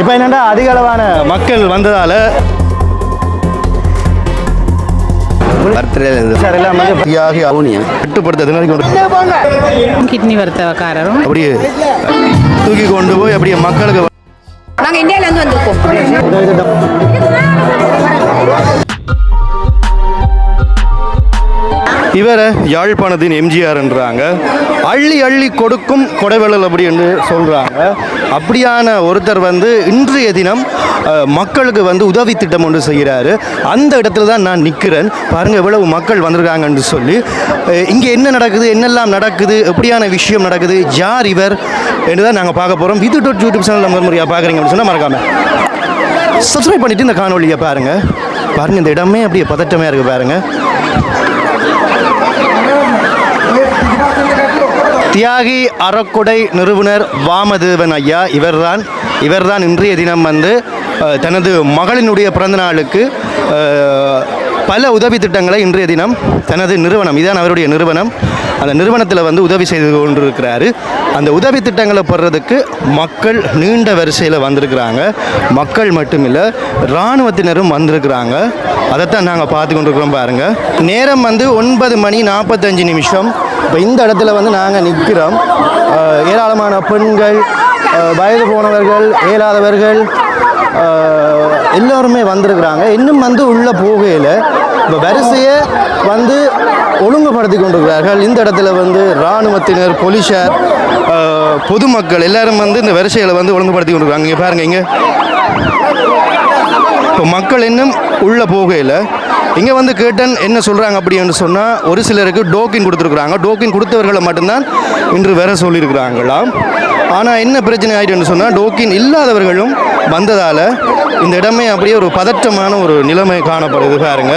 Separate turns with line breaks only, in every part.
இப்போ என்னென்னா அதிக அளவான மக்கள் வந்ததால்?
கிட்னி வருத்தக்காரரும்
அப்படியே தூக்கி கொண்டு போய் அப்படியே மக்களுக்கு
நாங்கள் இந்தியாவிலேருந்து வந்திருக்கோம்.
இவரை யாழ்ப்பாணத்தின் எம்ஜிஆர்ன்றாங்க அள்ளி அள்ளி கொடுக்கும் கொடைவள்ளல் அப்படி என்று சொல்கிறாங்க அப்படியான ஒருத்தர் வந்து இன்றைய தினம் மக்களுக்கு வந்து உதவி திட்டம் ஒன்று செய்கிறாரு. அந்த இடத்துல தான் நான் நிற்கிறேன் பாருங்கள் எவ்வளவு மக்கள் வந்திருக்காங்கன்னு சொல்லி. இங்கே என்ன நடக்குது என்னெல்லாம் நடக்குது எப்படியான விஷயம் நடக்குது யார் இவர் என்று தான் நாங்கள் பார்க்க போகிறோம் விது டாட் யூடியூப் சேனல் நம்ம முறையாக பார்க்குறீங்க அப்படின்னு சொன்னால் மறக்காமல் சப்ஸ்கிரைப் பண்ணிவிட்டு இந்த காணொலியை பாருங்கள் பாருங்கள் இந்த இடமே அப்படியே பதட்டமாக இருக்குது பாருங்கள் தியாகி அறக்குடை நிறுவனர் வாமதேவன் ஐயா இவர்தான் இவர்தான் இன்றைய தினம் வந்து தனது மகளினுடைய பிறந்த நாளுக்கு பல உதவி திட்டங்களை இன்றைய தினம் தனது நிறுவனம் இதான் அவருடைய நிறுவனம் அந்த நிறுவனத்தில் வந்து உதவி செய்து கொண்டிருக்கிறாரு. அந்த உதவி திட்டங்களை பெறதுக்கு மக்கள் நீண்ட வரிசையில் வந்திருக்கிறாங்க. மக்கள் மட்டுமில்லை இராணுவத்தினரும் வந்திருக்கிறாங்க. அதைத்தான் நாங்கள் பார்த்து கொண்டிருக்கிறோம் பாருங்கள் நேரம் வந்து ஒன்பது மணி நாற்பத்தஞ்சு நிமிஷம். இப்போ இந்த இடத்துல வந்து நாங்கள் நிற்கிறோம் ஏராளமான பெண்கள் வயது போனவர்கள் இயலாதவர்கள் எல்லோருமே வந்திருக்கிறாங்க. இன்னும் வந்து உள்ளே போகையில் இப்போ வரிசையை வந்து ஒழுங்குபடுத்தி கொண்டிருக்கிறார்கள். இந்த இடத்துல வந்து இராணுவத்தினர் போலீஸார் பொதுமக்கள் எல்லாரும் வந்து இந்த வரிசையில் வந்து ஒழுங்குபடுத்தி கொண்டிருக்காங்க இங்கே பாருங்க இங்கே. இப்போ மக்கள் இன்னும் உள்ளே போகையில் இங்கே வந்து கேட்டன் என்ன சொல்கிறாங்க அப்படின்னு சொன்னால் ஒரு சிலருக்கு டோக்கின் கொடுத்துருக்குறாங்க. டோக்கின் கொடுத்தவர்களை மட்டும்தான் இன்று வேற சொல்லியிருக்கிறாங்களாம். ஆனால் என்ன பிரச்சனை ஆகிட்டுன்னு சொன்னால் டோக்கின் இல்லாதவர்களும் வந்ததால் இந்த இடமே அப்படியே ஒரு பதற்றமான ஒரு நிலைமை காணப்படுது பாருங்க.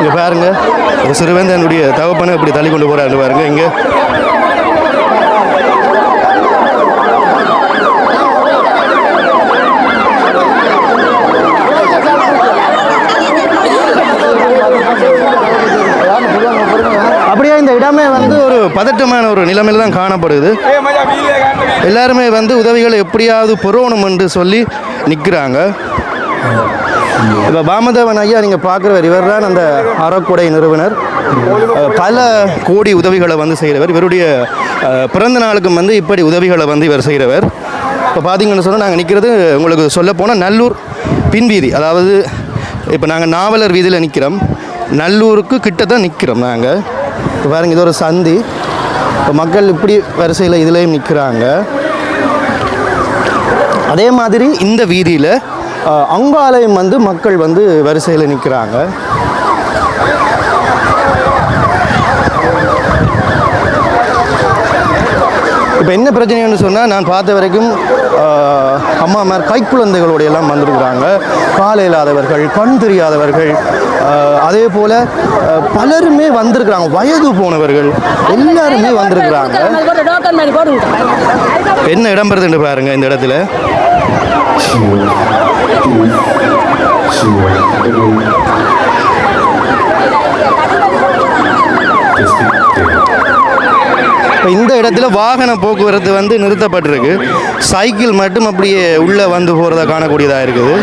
இங்கே பாருங்கள் ஒரு சிறுவேந்தனுடைய தகப்பனை இப்படி தள்ளி கொண்டு போகிறாரு பாருங்க இங்கே. எல்லாமே வந்து ஒரு பதட்டமான ஒரு நிலைமையில் தான் காணப்படுது. எல்லாருமே வந்து உதவிகளை எப்படியாவது பெறணும் என்று சொல்லி நிற்கிறாங்க இப்போ பாமதேவன் ஐயா நீங்கள் பார்க்குறவர் இவர் தான் அந்த அறக்குடை நிறுவனர். பல கோடி உதவிகளை வந்து செய்கிறவர். இவருடைய பிறந்த நாளுக்கும் வந்து இப்படி உதவிகளை வந்து இவர் செய்கிறவர். இப்போ பார்த்தீங்கன்னு சொன்னால் நாங்கள் நிற்கிறது உங்களுக்கு சொல்ல போனால் நல்லூர் பின்வீதி அதாவது இப்போ நாங்கள் நாவலர் வீதியில் நிற்கிறோம் நல்லூருக்கு கிட்ட தான் நிற்கிறோம் நாங்கள் இப்போ பாருங்கள் இது ஒரு சந்தி. இப்போ மக்கள் இப்படி வரிசையில் இதுலேயும் நிற்கிறாங்க அதே மாதிரி இந்த வீதியில் அங்காலயம் வந்து மக்கள் வந்து வரிசையில் நிற்கிறாங்க இப்போ என்ன பிரச்சனைன்னு சொன்னால் நான் பார்த்த வரைக்கும் அம்மாமார் கைக்குழந்தைகளோடையெல்லாம் வந்திருக்கிறாங்க. கால் இல்லாதவர்கள் கண் தெரியாதவர்கள் அதே போல் பலருமே வந்திருக்கிறாங்க. வயது போனவர்கள் எல்லாருமே வந்திருக்கிறாங்க. என்ன இடம் பெறுதுன்னு பாருங்க இந்த இடத்துல. இப்போ இந்த இடத்துல வாகன போக்குவரத்து வந்து நிறுத்தப்பட்டிருக்கு. சைக்கிள் மட்டும் அப்படியே உள்ளே வந்து போகிறத காணக்கூடியதாக இருக்குது.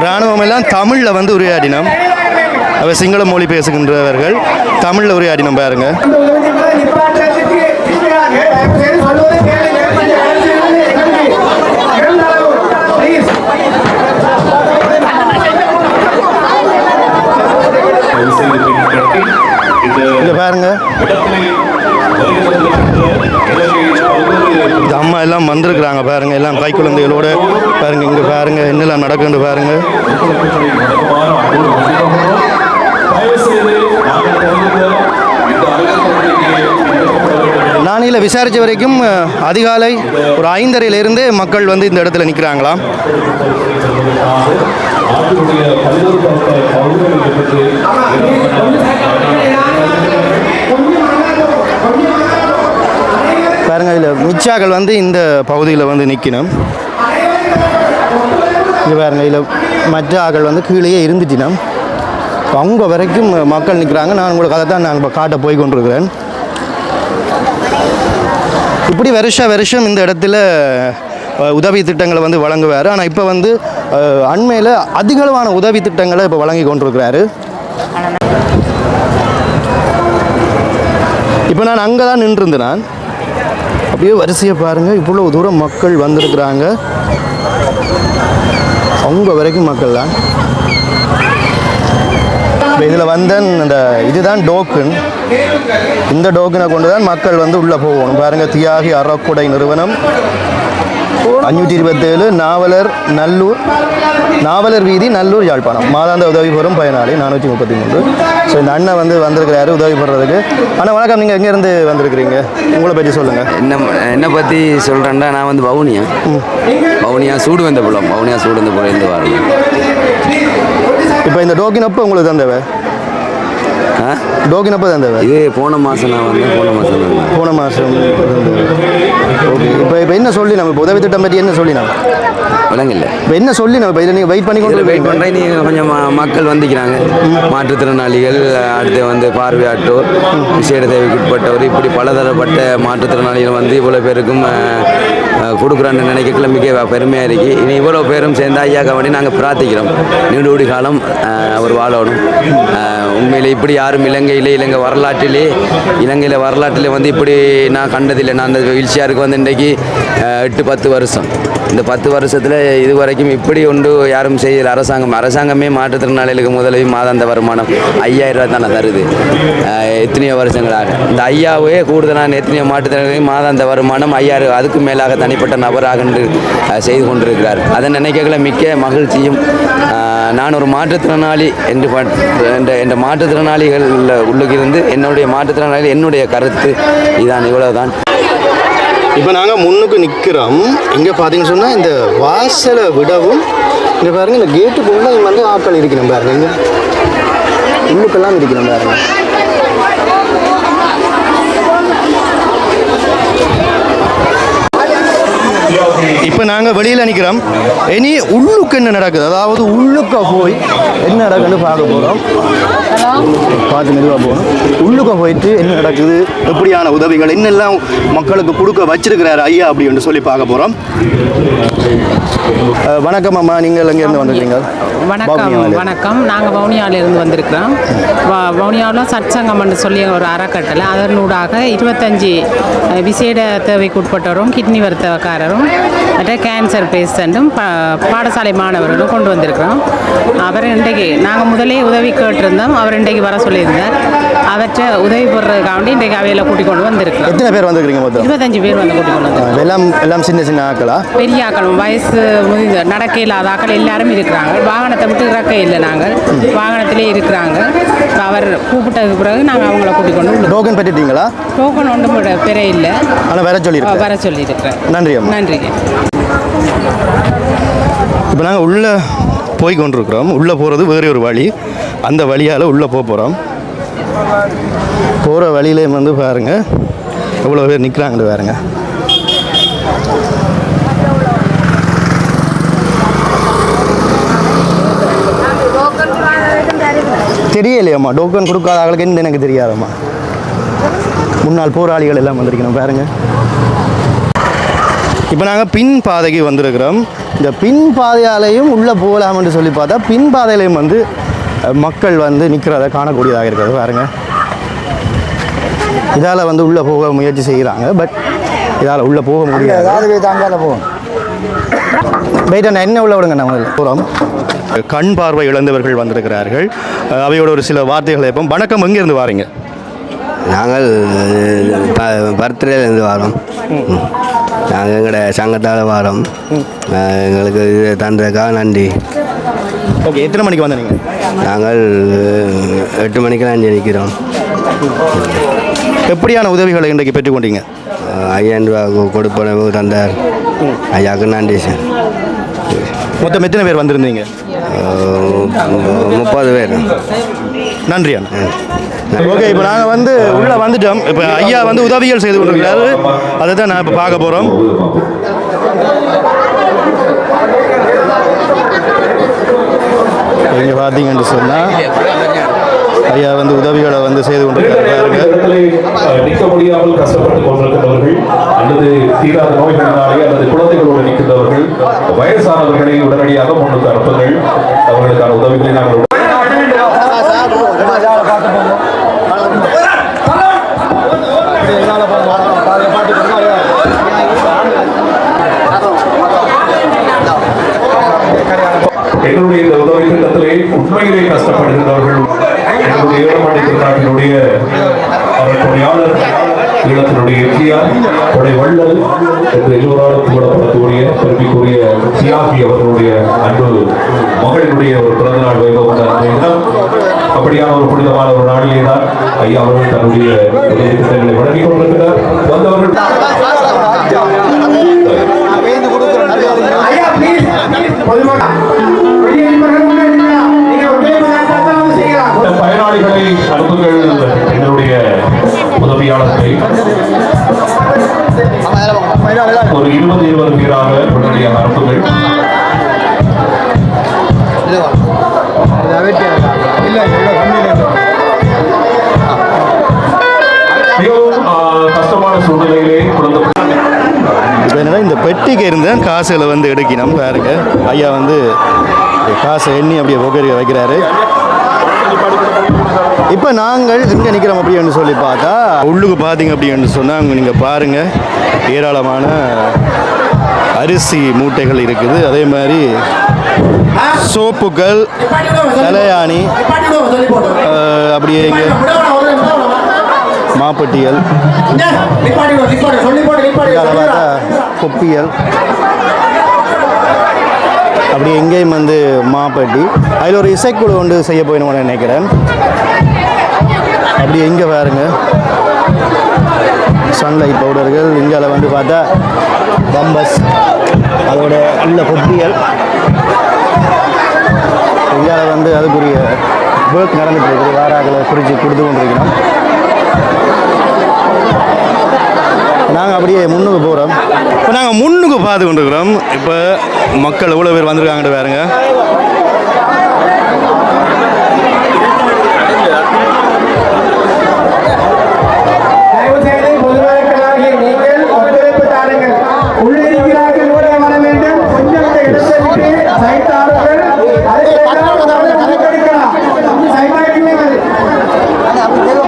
இராணுவம் எல்லாம் தமிழில் வந்து உரையாடினோம். அவர் சிங்கள மொழி பேசுகின்றவர்கள் தமிழில் உரையாடினோம் பாருங்க. இங்க பாருங்க. அம்மா எல்லாம் வந்திருக்கிறாங்க பாருங்க எல்லாம் கை குழந்தைகளோடு. பாருங்க இங்க பாருங்க என்னெல்லாம் நடக்குன்னு பாருங்க. நானில விசாரித்த வரைக்கும் அதிகாலை ஒரு ஐந்தரையிலிருந்து மக்கள் வந்து இந்த இடத்துல நிற்கிறாங்களாம் பல்வேறு இதில் மிச்சாக்கள் வந்து இந்த பகுதியில் வந்து நிற்கணும் இங்கே பாருங்க இதில் மற்ற ஆக்கள் வந்து கீழேயே இருந்துட்டினம். அவங்க வரைக்கும் மக்கள் நிற்கிறாங்க நான் உங்களுக்கு அதை தான் நான் இப்போ காட்ட போய் கொண்டிருக்கிறேன். இப்படி வருஷ வருஷம் இந்த இடத்துல உதவி திட்டங்களை வந்து வழங்குவார். ஆனால் இப்போ வந்து அண்மையில் அதிகளவான உதவி திட்டங்களை இப்போ வழங்கி கொண்டிருக்கிறாரு. இப்போ நான் அங்கே தான் நின்றுருந்தேன் நான். அப்படியே வரிசையை பாருங்கள் இவ்வளோ தூரம் மக்கள் வந்திருக்கிறாங்க. அவங்க வரைக்கும் மக்கள் தான் இப்போ இதில் வந்த இந்த இதுதான் டோக்கன். இந்த டோக்கனை கொண்டு தான் மக்கள் வந்து உள்ளே போகணும். பாருங்கள் தியாகி அறக்குடை நிறுவனம். அஞ்சூற்றி இருபத்தேழு நாவலர் நல்லூர் நாவலர் வீதி நல்லூர் யாழ்ப்பாணம். மாதாந்த உதவி பெறும் பயனாளி நானூற்றி முப்பத்தி மூன்று. ஸோ இந்த அண்ணன் வந்து வந்திருக்கிறாரு உதவி பெறுறதுக்கு. அண்ணா வணக்கம். நீங்கள் எங்கேருந்து வந்திருக்கிறீங்க? உங்களை பற்றி சொல்லுங்கள்
என்ன என்னை பற்றி சொல்கிறேன்டா நான் வந்து வவுனியா. வவுனியா சூடு வந்த புலம் வவுனியா சூடு வந்த புலம் வரேன்.
இப்போ இந்த டோக்கின் அப்போ உங்களுக்கு தந்தவ? டோக்கின் அப்போ தந்தவ?
இது போன மாதம் நான் வந்தேன் போன மாதம்
போன மாதம் ஓகே இப்போ இப்போ என்ன சொல்லி நம்ம இப்போ உதவி திட்டம் பற்றி என்ன சொல்லி நம்ம?
விலங்கில்ல
இப்போ என்ன சொல்லி நம்ம இதில் நீங்கள் வெயிட் பண்ணி கொண்டு
வெயிட் பண்ணுறேன் நீ கொஞ்சம் மக்கள் வந்துக்கிறாங்க. மாற்றுத்திறனாளிகள் அடுத்து வந்து பார்வையாட்டோர் விசேட தேவைக்கு உட்பட்டவர் இப்படி பலதரப்பட்ட மாற்றுத்திறனாளிகள் வந்து இவ்வளோ பேருக்கும் கொடுக்குறான்னு நினைக்கல மிக பெருமையாக இருக்கு. இனி இவ்வளோ பேரும் சேர்ந்து ஐயாக்க வேண்டி நாங்கள் பிரார்த்திக்கிறோம். நீண்டோடி காலம் அவர் வாழணும். உண்மையில் இப்படி யாரும் இலங்கையிலே இலங்கை வரலாற்றிலே இலங்கையில் வரலாற்றில் வந்து இப்படி நான் கண்டதில்லை. நான் அந்த வீழ்ச்சியாருக்கு வந்து இன்றைக்கு எட்டு பத்து வருஷம். இந்த பத்து வருஷத்தில் இது வரைக்கும் இப்படி ஒன்று யாரும் செய்யல. அரசாங்கம் அரசாங்கமே மாற்றுத்திறனாளிகளுக்கு முதலையும் மாதாந்த வருமானம் ஐயாயிரம் ரூபா தானே தருது. எத்தனையோ வருஷங்களாக. இந்த ஐயாவே கூடுதலான எத்தனையோ மாற்றுத்திறனாளிகள் மாதாந்த வருமானம் ஐயாயிரம் அதுக்கு மேலாக தனிப்பட்ட நபராக என்று, செய்து கொண்டிருக்கிறார். அதை நினைக்கல மிக்க மகிழ்ச்சியும் நான் ஒரு மாற்றுத்திறனாளி என்று பட்- என்ற மாற்றுத்திறனாளிகள் உள்ளுக்கு என்னுடைய மாற்றுத்திறனாளி என்னுடைய கருத்து இதான் இவ்வளவுதான்.
இப்போ நாங்கள் முன்னுக்கு நிற்கிறோம் இங்கே பார்த்தீங்கன்னு சொன்னால் இந்த வாசலை விடவும் இங்கே பாருங்கள் இந்த கேட்டுக்குள்ளே வந்து ஆட்கள் இருக்கணும் பாருங்க இங்கே. உள்ளுக்கெல்லாம் இருக்கணும் பாருங்கள் இப்போ நாங்கள் வெளியில் நிற்கிறோம் இனி உள்ளுக்கு என்ன நடக்குது? அதாவது உள்ளுக்க போய் என்ன நடக்குதுன்னு பார்க்க போகிறோம் பார்த்து மெதுவாக போகணும். உள்ளுக்க போயிட்டு என்ன நடக்குது? எப்படியான உதவிகள்? என்னெல்லாம் மக்களுக்கு கொடுக்க வச்சிருக்கிறாரு ஐயா அப்படின்னு சொல்லி பார்க்க போகிறோம் வணக்கம் அம்மா. நீங்கள் எங்கேருந்து வந்திருக்கீங்க?
வணக்கம். வணக்கம். நாங்கள் வவுனியாவிலிருந்து வந்திருக்கிறோம். வவுனியாவில் சற்சங்கம்னு சொல்லி ஒரு அறக்கட்டளை. அதனூடாக இருபத்தஞ்சி விசேட தேவைக்கு உட்பட்டவரும் கிட்னி வருத்தக்காரரும் மற்ற கேன்சர் பேஷண்ட்டும் பாடசாலை மாணவர்களும் கொண்டு வந்திருக்கிறோம். அவர் இன்றைக்கு நாங்கள் முதலே உதவி கேட்டிருந்தோம். அவர் இன்றைக்கு வர சொல்லியிருந்தார். அவற்றை உதவி போடுறதுக்காண்டி இன்றைக்கு அவையில் கூட்டிக் கொண்டு வந்திருக்கிறோம்.
எத்தனை பேர் வந்திருக்கிறீங்க மொத்தம்?
இருபத்தஞ்சு பேர் வந்து கூட்டிக் கொண்டு வந்திருக்கிறோம்.
எல்லாம் எல்லாம் சின்ன சின்ன ஆக்களா?
பெரிய ஆக்கள் வயசு முதிர்ந்த நடக்க இல்லாத ஆக்கள் எல்லாரும் இருக்கிறாங்க. வாகனத்தை விட்டு இறக்க இல்லை நாங்கள். வாகனத்திலே இருக்கிறாங்க. அவர் கூப்பிட்டதுக்கு பிறகு நாங்கள் அவங்கள கூட்டிக் கொண்டு
டோக்கன் பெற்றுட்டீங்களா?
டோக்கன் ஒன்றும் பெற இல்லை.
ஆனால் வேற சொல்லியிருக்கேன்
வர சொல்லியிருக்கிறேன்.
நன்றி
நன்றிங்க
இப்போ நாங்கள் உள்ளே போய் கொண்டிருக்கிறோம். உள்ளே போகிறது வேறு ஒரு வழி. அந்த வழியால் உள்ளே போக போகிறோம் போகிற வழியிலே வந்து பாருங்க. எவ்வளோ பேர் நிற்கிறாங்கன்னு பாருங்க. தெரியலையாம்மா டோக்கன் கொடுக்காத ஆளுக்கு என்ன எனக்கு தெரியாதம்மா. முன்னாள் போராளிகள் எல்லாம் வந்திருக்கணும் பாருங்க. இப்போ நாங்கள் பின் பாதைக்கு வந்திருக்கிறோம். இந்த பின் பாதையாலையும் உள்ளே போகலாம்னு சொல்லி பார்த்தா பின் பாதையிலையும் வந்து மக்கள் வந்து நிற்கிறத காணக்கூடியதாக இருக்கிறது பாருங்க. இதால் வந்து உள்ளே போக முயற்சி செய்கிறாங்க. பட் இதால் உள்ளே போக முடியாது. வெயிட் அண்ணா என்ன உள்ள விடுங்க நம்ம போகிறோம் கண் பார்வை இழந்தவர்கள் வந்திருக்கிறார்கள். அவையோட ஒரு சில வார்த்தைகளை இப்போ வணக்கம் எங்கேருந்து வாரீங்க?
நாங்கள் பர்த்டேலேருந்து வரோம். நாங்கள் எங்களோட சங்கத்தால் வரோம். எங்களுக்கு இது தந்ததுக்காக நன்றி.
ஓகே எத்தனை மணிக்கு வந்தீங்க
நாங்கள் எட்டு மணிக்கெல்லாம் இங்கே நிற்கிறோம்.
எப்படியான உதவிகளை இன்றைக்கு பெற்றுக்கொண்டீங்க?
ஐயாயிரம் ரூபா கொடுப்பனவு தந்தார். ஐயாவுக்கு நன்றி சார்.
மொத்தம் எத்தனை பேர் வந்திருந்தீங்க?
முப்பது பேர்.
நன்றி அண்ணா. ஓகே இப்போ நாங்கள் வந்து உள்ளே வந்துட்டோம். இப்போ ஐயா வந்து உதவிகள் செய்து கொண்டிருக்கிறாரு. அதை தான் நான் இப்போ பார்க்க போகிறோம் இங்கே பார்த்தீங்கன்னு சொன்னால் வந்து செய்து கொண்டிருக்காரு பாருங்க.
இடத்திலே நிற்க முடியாமல் கஷ்டப்பட்டு கொண்டிருக்கிறவர்கள் அல்லது தீராத நோய்களினாலே அல்லது குழந்தைகளோடு நிற்கின்றவர்கள் வயசானவர்களை உடனடியாக முன்னுக்கு அனுப்புங்கள் அவர்களுக்கான உதவிகளை நாங்கள் எங்களுடைய திட்டத்திலே உண்மையிலே கஷ்டப்படுகின்றவர்கள் எங்களுடைய ஈழமணி திருநாட்டினுடைய அவர்களுடையாளர் ஈழத்தினுடைய எம்ஜிஆர் கொடை வள்ளல் என்று எல்லோராலும் கூடப்படக்கூடிய பெருமைக்குரிய தியாகி அவர்களுடைய அன்பு மகளினுடைய ஒரு பிறந்தநாள் வைபவம் தான் இந்த தினம். அப்படியான ஒரு புனிதமான ஒரு நாளிலே தான் ஐயா அவர்கள் தன்னுடைய திட்டங்களை வழங்கிக் கொண்டிருக்கிறார். வந்தவர்கள் இந்த பயனாளிகளை அனுப்புங்கள் எங்களுடைய உதவியாளர்களை. ஒரு இருபது இருபது பேராக உடனடியாக அனுப்புங்கள். மிகவும் கஷ்டமான சூழ்நிலையிலே குழந்தை
இப்போ இந்த பெட்டிக்கு இருந்து காசுகளை வந்து எடுக்கணும். பாருங்க. ஐயா வந்து காசை எண்ணி அப்படியே புகரி வைக்கிறாரு. இப்போ நாங்கள் எங்கே நிற்கிறோம் அப்படின்னு சொல்லி பார்த்தா உள்ளுக்கு பார்த்தீங்க அப்படின்னு சொன்னால் அங்கே நீங்கள் பாருங்கள் ஏராளமான அரிசி மூட்டைகள் இருக்குது. அதே மாதிரி சோப்புகள் தலையாணி அப்படியே இங்கே மாப்பட்டியல் கொப்பியல் அப்படி எங்கேயும் வந்து மாப்பட்டி. அதில் ஒரு இசைக்குழு ஒன்று செய்ய போயிடுவோம்னு நினைக்கிறேன். அப்படி எங்கே பாருங்க. சன்லைட் பவுடர்கள் இங்கால வந்து பார்த்தா பம்பஸ் அதோட உள்ள கொப்பியல் இங்கால வந்து அதுக்குரிய ஒர்க் நடந்துட்டு இருக்குது. வாராக்களை குறித்து கொடுத்து கொண்டிருக்கிறோம். நாங்கள் அப்படியே முன்னுக்கு போகிறோம் இப்போ நாங்கள் முன்னுக்கு பார்த்து கொண்டிருக்கிறோம் இப்போ மக்கள் எவ்வளோ பேர் வந்திருக்காங்கன்னு பாருங்கள்
தயவு செய்து பொதுமக்களாகிய நீங்கள் ஒத்துழைப்பு தாருங்கள் உள்ளிருக்கிறார்கள் ஓட வர வேண்டும் கொஞ்சம் இந்த இடத்தை விட்டு சைட் ஆளுங்கள்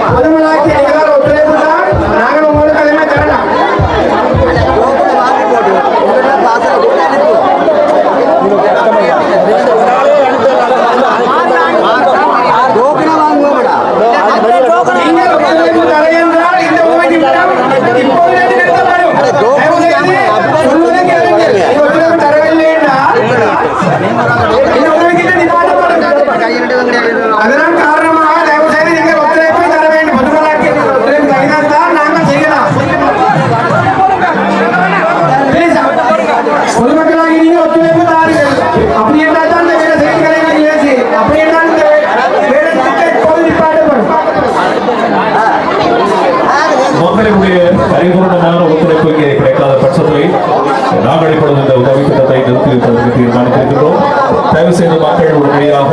பொதுமலாக்கிய நீங்கள் ஒத்துழைப்பு தான் நாங்கள் உங்களுக்கு தலைமை தரலாம் நீங்கள் ஒத்துழைப்பு தரை என்றால் இந்த உதவி திட்டம் இப்போதே நிறுத்தப்படும் தயவு செய்து சொல்வதை கேளுங்கள். நீங்கள் ஒத்துழைப்பு தரவில்லை என்றால் இந்த உதவி திட்டம் நிப்பாட்டப்படும் அதனால் காரணமாக தயவு செய்து நீங்கள் ஒத்துழைப்பை தர வேண்டும் பொதுமக்களாகிய நீங்கள் ஒத்துழைப்பு தருகிறதால் நாங்கள் செய்யலாம் Please, பொதுமக்களாகி நீங்க ஒத்துழைப்பு தாருங்கள் அப்படி என்றால் தான் இந்த வேலை செய்திகளை நான் ஏசி அப்படி என்றால் இந்த வேலை திட்டம் இப்போது நிப்பாட்டப்படும்
மக்களுடைய பரிபூர்ணமான ஒத்துழைப்பு இங்கே கிடைக்காத பட்சத்தில் நாங்கள் இப்பொழுது இந்த உதவி திட்டத்தை நிறுத்தி வைப்பதற்கு தீர்மானித்திருக்கிறோம் தயவு செய்து மக்கள் உடனடியாக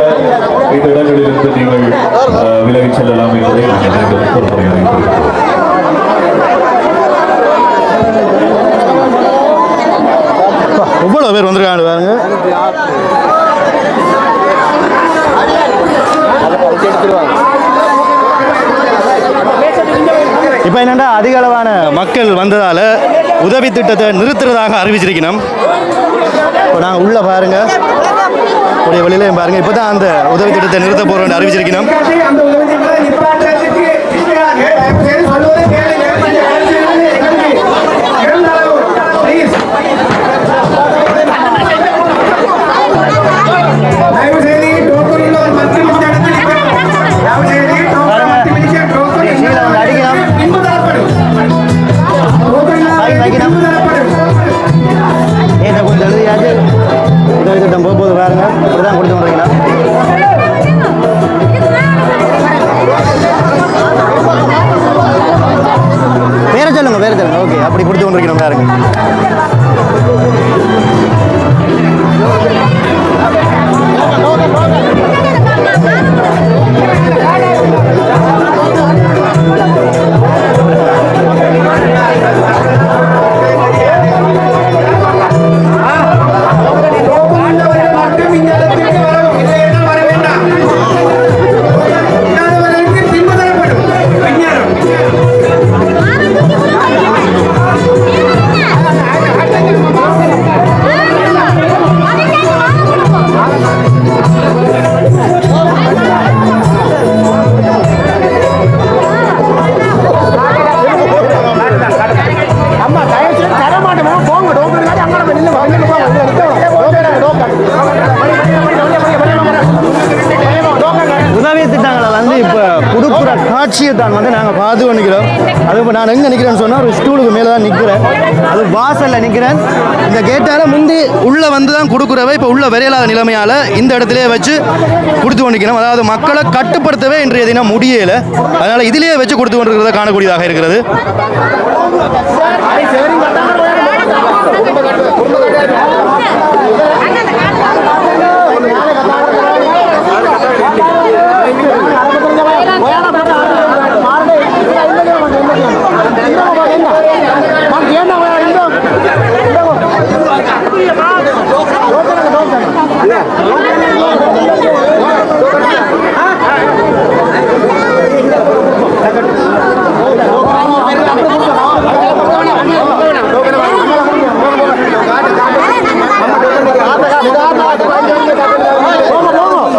இந்த இடங்களிலிருந்து நீங்கள் அஹ், விலகிச் செல்லலாம் என்பதை நாங்கள் மீண்டும் ஒரு முறை அறிவிக்கிறோம்
எவ்வளோ பேர் வந்திருக்காங்க பாருங்க இப்போ என்னென்னா அதிக அளவான மக்கள் வந்ததால் உதவி திட்டத்தை நிறுத்துறதாக அறிவிச்சிருக்கணும். இப்போ நாங்கள் உள்ளே பாருங்க. உடைய வெளியிலையும் பாருங்க. இப்போ தான் அந்த உதவி திட்டத்தை நிறுத்த போகிறோம்னு அறிவிச்சிருக்கணும். நான் எங்கே நிற்கிறேன்னு சொன்னால் ஒரு ஸ்டூலுக்கு மேலே தான் நிற்கிறேன் அது வாசலில் நிற்கிறேன் இந்த கேட்டால் முந்தி உள்ளே வந்து தான் கொடுக்குறவ இப்போ உள்ள விரையில்லாத நிலைமையால் இந்த இடத்துலையே வச்சு கொடுத்து கொண்டிருக்கிறோம். அதாவது மக்களை கட்டுப்படுத்தவே இன்றைய தினம் முடியலை. அதனால் இதிலேயே வச்சு கொடுத்து கொண்டிருக்கிறத காணக்கூடியதாக இருக்கிறது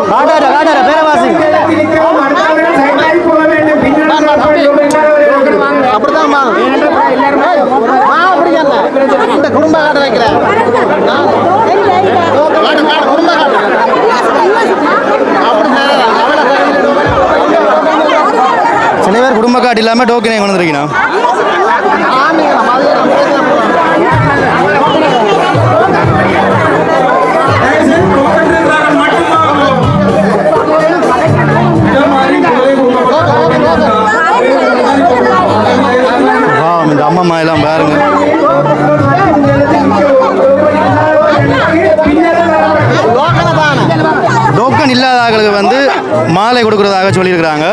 காட்டார காட்டார பேரவாசி அப்படிதான் இந்த குடும்ப காட்ட வைக்கிறேன் குடும்ப கார்டு இல்லாமல் டோக்கனை கொண்டு வந்திருக்கணும் இந்த அம்மா எல்லாம் பாருங்க. டோக்கன் இல்லாத ஆட்களுக்கு வந்து மாலை கொடுக்குறதாக சொல்லியிருக்கிறாங்க.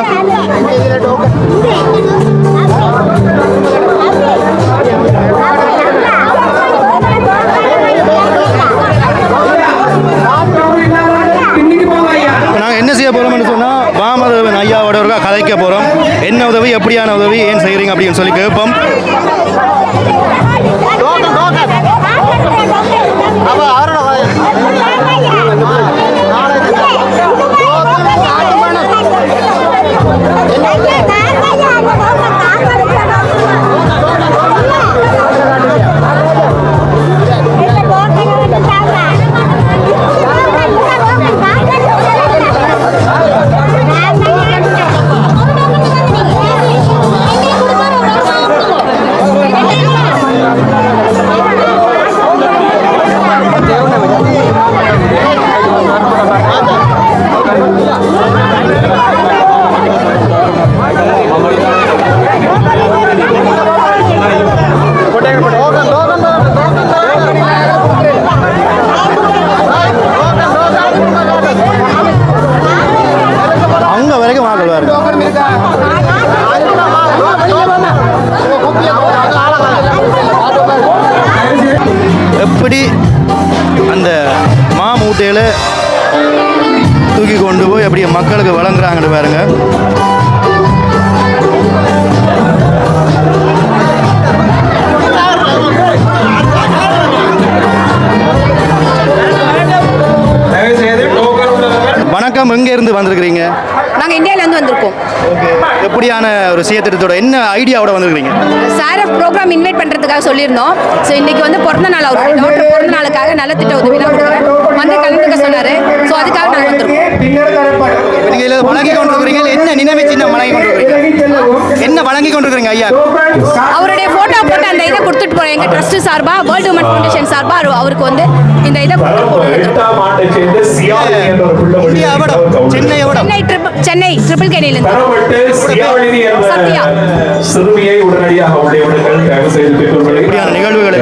வாமதேவன் கலைக்க கதைக்க போகிறோம் என்ன உதவி எப்படியான உதவி ஏன் செய்கிறீங்க அப்படின்னு சொல்லி கேட்போம். அவரோட எப்படியான சுயத்திட்டத்தோட என்ன ஐடியாவோட
வந்துருக்கீங்க சொல்லியிருந்தோம். ஸோ இன்னைக்கு வந்து பிறந்த நாள் அவருக்கு டாக்டர் பிறந்த நாளுக்காக நலத்திட்ட உதவிலாம் கொடுக்குறேன். வந்து கலந்துக்க சொன்னார். ஸோ அதுக்காக நாங்கள் வந்திருக்கோம்.
இப்ப நீங்க இதில் வழங்கி கொண்டிருக்கிறீங்க என்ன நினைவு சின்னம் வழங்கி கொண்டிருக்கிறீங்க? என்ன வழங்கி கொண்டிருக்கிறீங்க ஐயா?
அவருடைய ஃபோட்டோ போட்டு அந்த இதை கொடுத்துட்டு போகிறோம் எங்கள் ட்ரஸ்ட் சார்பாக வேர்ல்டு உமன் ஃபவுண்டேஷன் சார்பாக அவருக்கு வந்து இந்த இதை
சென்னையோட
சென்னை ட்ரிபிள் சென்னை ட்ரிபிள்
சியாலினி
சத்யா.
சிறுமியை உடனடியாக அவருடைய விடுங்கள் தயவு செய்து
இப்படியான நிகழ்வுகள்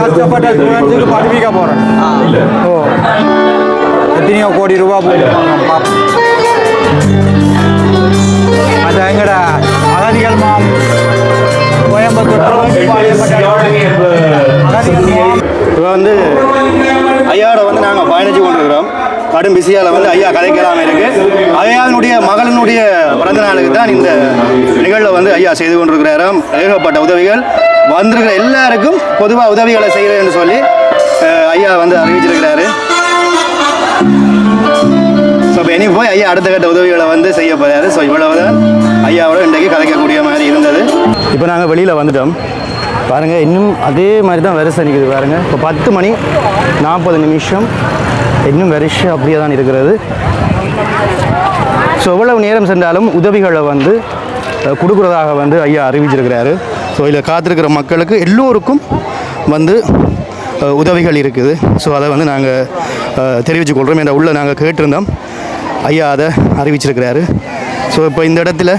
கஷ்டப்பட்ட ஸ்டூடெண்ட்ஸுக்கு படிப்பிக்க போகிறேன்
இல்ல
ஓ எத்தனையோ கோடி ரூபா அது எங்கட? அகதிகள் மாம் கோயம்புத்தூர்
இப்போ வந்து ஐயாவோட வந்து நாங்கள் பயணிச்சு கொண்டிருக்கிறோம். கடும் பிஸியால் வந்து ஐயா கதைக்கலாமல் இருக்கு. ஐயாவினுடைய மகளினுடைய பிறந்த நாளுக்கு தான் இந்த ஐயா செய்து கொண்டிருக்கிறாராம் ஏகப்பட்ட உதவிகள் வந்திருக்கிற எல்லாருக்கும் பொதுவாக உதவிகளை செய்கிறேன்னு சொல்லி ஐயா வந்து அறிவிச்சிருக்கிறாரு. ஸோ இப்போ இனி போய் ஐயா அடுத்த கட்ட உதவிகளை வந்து செய்ய போகிறாரு ஸோ இவ்வளவுதான் ஐயாவோட இன்றைக்கு கலைக்கக்கூடிய மாதிரி இருந்தது. இப்போ நாங்கள் வெளியில் வந்துட்டோம். பாருங்கள் இன்னும் அதே மாதிரி தான் வரிசை நிற்குது பாருங்கள் இப்போ பத்து மணி நாற்பது நிமிஷம். இன்னும் வரிசை அப்படியே தான் இருக்கிறது. ஸோ எவ்வளவு நேரம் சென்றாலும் உதவிகளை வந்து கொடுக்குறதாக வந்து ஐயா அறிவிச்சிருக்கிறாரு. ஸோ இதில் காத்திருக்கிற மக்களுக்கு எல்லோருக்கும் வந்து உதவிகள் இருக்குது. ஸோ அதை வந்து நாங்கள் தெரிவித்து கொள்கிறோம் என்ற உள்ள நாங்கள் கேட்டிருந்தோம். ஐயா அதை அறிவிச்சிருக்கிறாரு. ஸோ இப்போ இந்த இடத்துல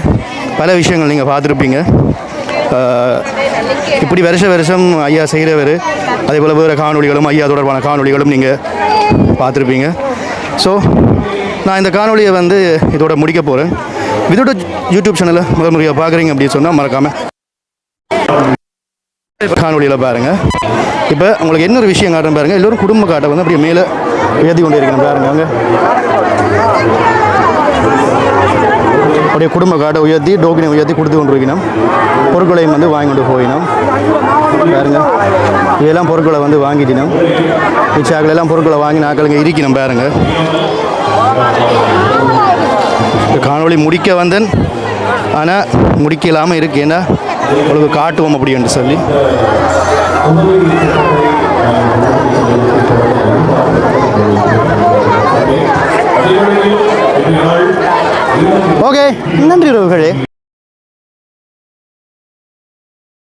பல விஷயங்கள் நீங்கள் பார்த்துருப்பீங்க. இப்படி வருஷ வருஷம் ஐயா செய்கிறவர் அதே போல் வேறு காணொளிகளும் ஐயா தொடர்பான காணொலிகளும் நீங்கள் பார்த்துருப்பீங்க. ஸோ நான் இந்த காணொலியை வந்து இதோட முடிக்க போகிறேன் இதோட யூடியூப் சேனலை முதல் முறையாக பார்க்குறீங்க அப்படின்னு சொன்னால் மறக்காமல் காணொலியில் பாருங்கள் இப்போ உங்களுக்கு இன்னொரு விஷயம் காட்டுறேன் பாருங்கள் எல்லோரும் குடும்ப காட்டை வந்து அப்படியே மேலே உயர்த்தி கொண்டு இருக்கணும் பாருங்கள் அங்கே. அப்படியே குடும்ப காட்டை உயர்த்தி டோக்கினை உயர்த்தி கொடுத்து கொண்டு இருக்கணும் பொருட்களையும் வந்து வாங்கி கொண்டு போயினோம். பாருங்க. இதெல்லாம் பொருட்களை வந்து வாங்கிட்டினோம் மிச்சாக்கள் எல்லாம் பொருட்களை வாங்கி நாக்களுங்க இருக்கணும் பாருங்க. காணொளி முடிக்க வந்தேன். ஆனால் முடிக்க இல்லாமல் இருக்கு. ஏன்னா உங்களுக்கு காட்டுவோம் அப்படி என்று சொல்லி. ஓகே நன்றி உறவுகளே